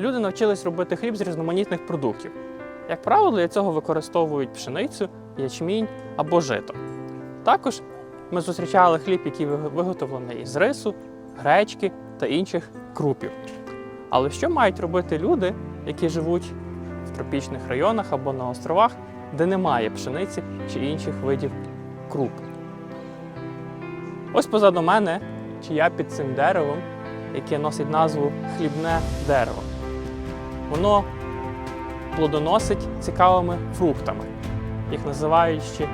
люди навчились робити хліб з різноманітних продуктів. Як правило, для цього використовують пшеницю, ячмінь або жито. Також ми зустрічали хліб, який виготовлений із рису, гречки та інших крупів. Але що мають робити люди, які живуть в тропічних районах або на островах, де немає пшениці чи інших видів круп? Ось позаду мене, чи я під цим деревом, яке носить назву хлібне дерево. Воно плодоносить цікавими фруктами. Їх називають ще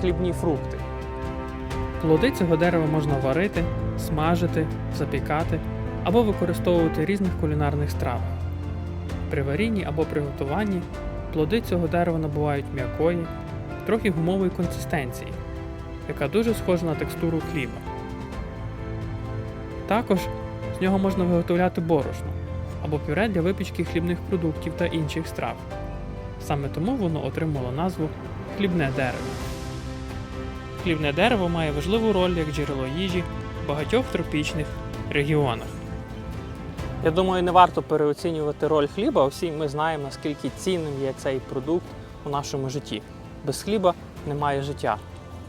хлібні фрукти. Плоди цього дерева можна варити, смажити, запікати або використовувати в різних кулінарних стравах. При варінні або приготуванні плоди цього дерева набувають м'якої, трохи гумової консистенції, яка дуже схожа на текстуру хліба. Також з нього можна виготовляти борошно або пюре для випічки хлібних продуктів та інших страв. Саме тому воно отримало назву хлібне дерево. Хлібне дерево має важливу роль як джерело їжі в багатьох тропічних регіонах. Я думаю, не варто переоцінювати роль хліба. Всі ми знаємо, наскільки цінним є цей продукт у нашому житті. Без хліба немає життя.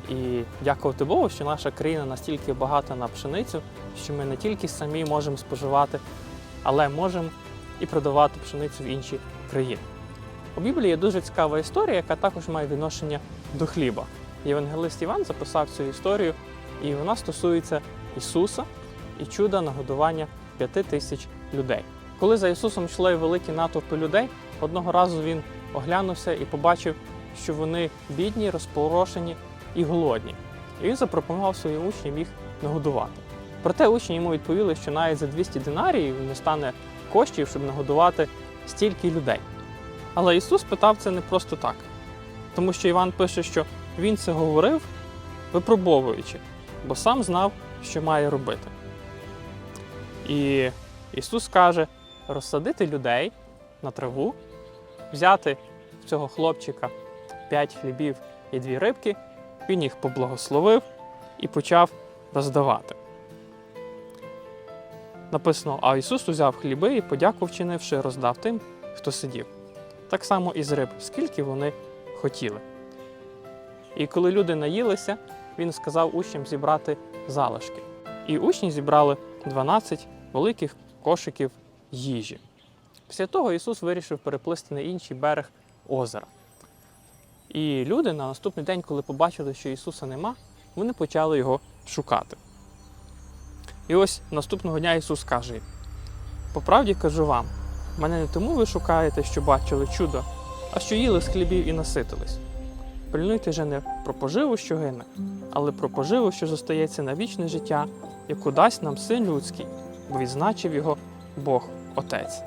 І дякувати Богу, що наша країна настільки багата на пшеницю, що ми не тільки самі можемо споживати, але можемо і продавати пшеницю в інші країни. У Біблії є дуже цікава історія, яка також має відношення до хліба. Євангелист Іван записав цю історію, і вона стосується Ісуса і чуда нагодування п'яти тисяч людей. Коли за Ісусом йшли великі натовпи людей, одного разу він оглянувся і побачив, що вони бідні, розпорошені і голодні. І він запропонував своїм учням їх нагодувати. Проте учні йому відповіли, що навіть за 200 динаріїв не стане коштів, щоб нагодувати стільки людей. Але Ісус питав це не просто так, тому що Іван пише, що Він це говорив, випробовуючи, бо сам знав, що має робити. І Ісус каже розсадити людей на траву, взяти в цього хлопчика п'ять хлібів і дві рибки, він їх поблагословив і почав роздавати. Написано: а Ісус узяв хліби і, подяку вчинивши, роздав тим, хто сидів. Так само і з риб, скільки вони хотіли. І коли люди наїлися, він сказав учням зібрати залишки. І учні зібрали 12 великих кошиків їжі. Після того Ісус вирішив переплисти на інший берег озера. І люди на наступний день, коли побачили, що Ісуса нема, вони почали його шукати. І ось наступного дня Ісус каже: по правді кажу вам, мене не тому ви шукаєте, що бачили чудо, а що їли з хлібів і наситились. Пильнуйте же не про поживу, що гине, але про поживу, що зостається на вічне життя, яку дасть нам син людський, бо відзначив його Бог Отець.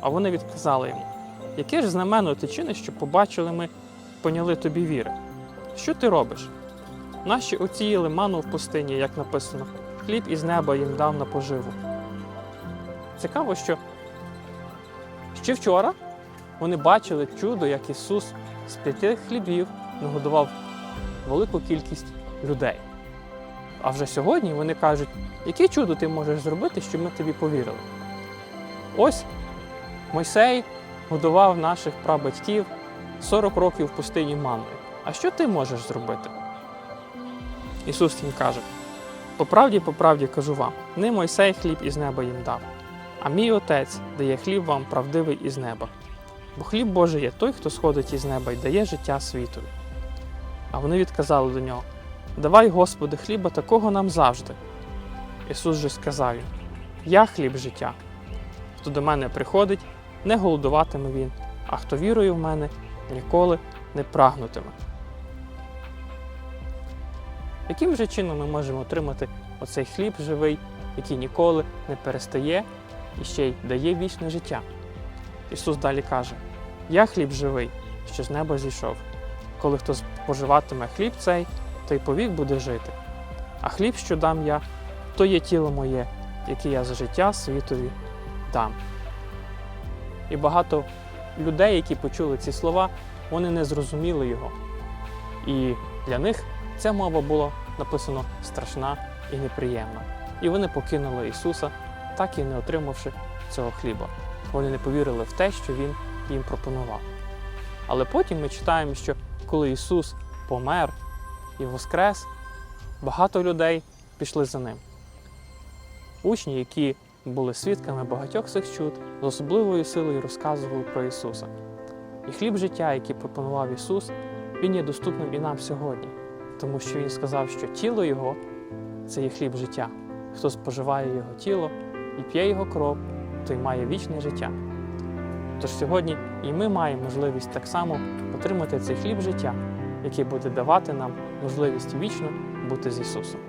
А вони відказали йому: Яке ж знамено ти чиниш, щоб побачили ми, поняли тобі віри? Що ти робиш? Наші отці їли ману в пустині, як написано, хліб із неба їм дав на поживу. Цікаво, що ще вчора вони бачили чудо, як Ісус з п'яти хлібів нагодував велику кількість людей. А вже сьогодні вони кажуть, яке чудо ти можеш зробити, щоб ми тобі повірили. Ось Мойсей годував наших прабатьків 40 років в пустині манною. А що ти можеш зробити? Ісус їм каже: по правді, по правді кажу вам, не Мойсей хліб із неба їм дав, а мій Отець дає хліб вам правдивий із неба. Бо хліб Божий є той, хто сходить із неба і дає життя світові. А вони відказали до нього: Давай, Господи, хліба такого нам завжди. Ісус же сказав їм: Я хліб життя. Хто до мене приходить, не голодуватиме він, а хто вірує в мене, ніколи не прагнутиме. Яким же чином ми можемо отримати оцей хліб живий, який ніколи не перестає і ще й дає вічне життя? Ісус далі каже: Я хліб живий, що з неба зійшов. Коли хто споживатиме хліб цей, той повік буде жити. А хліб, що дам я, то є тіло моє, яке я за життя світові дам. І багато людей, які почули ці слова, вони не зрозуміли його. І для них ця мова була написано страшна і неприємна. І вони покинули Ісуса, так і не отримавши цього хліба. вони не повірили в те, що Він їм пропонував. Але потім ми читаємо, що коли Ісус помер і воскрес, багато людей пішли за ним. Учні, які були свідками багатьох цих чуд, з особливою силою розказували про Ісуса. І хліб життя, який пропонував Ісус, Він є доступним і нам сьогодні, тому що Він сказав, що тіло Його це є хліб життя. Хто споживає Його тіло і п'є Його кров, той має вічне життя. Тож сьогодні і ми маємо можливість так само отримати цей хліб життя, який буде давати нам можливість вічно бути з Ісусом.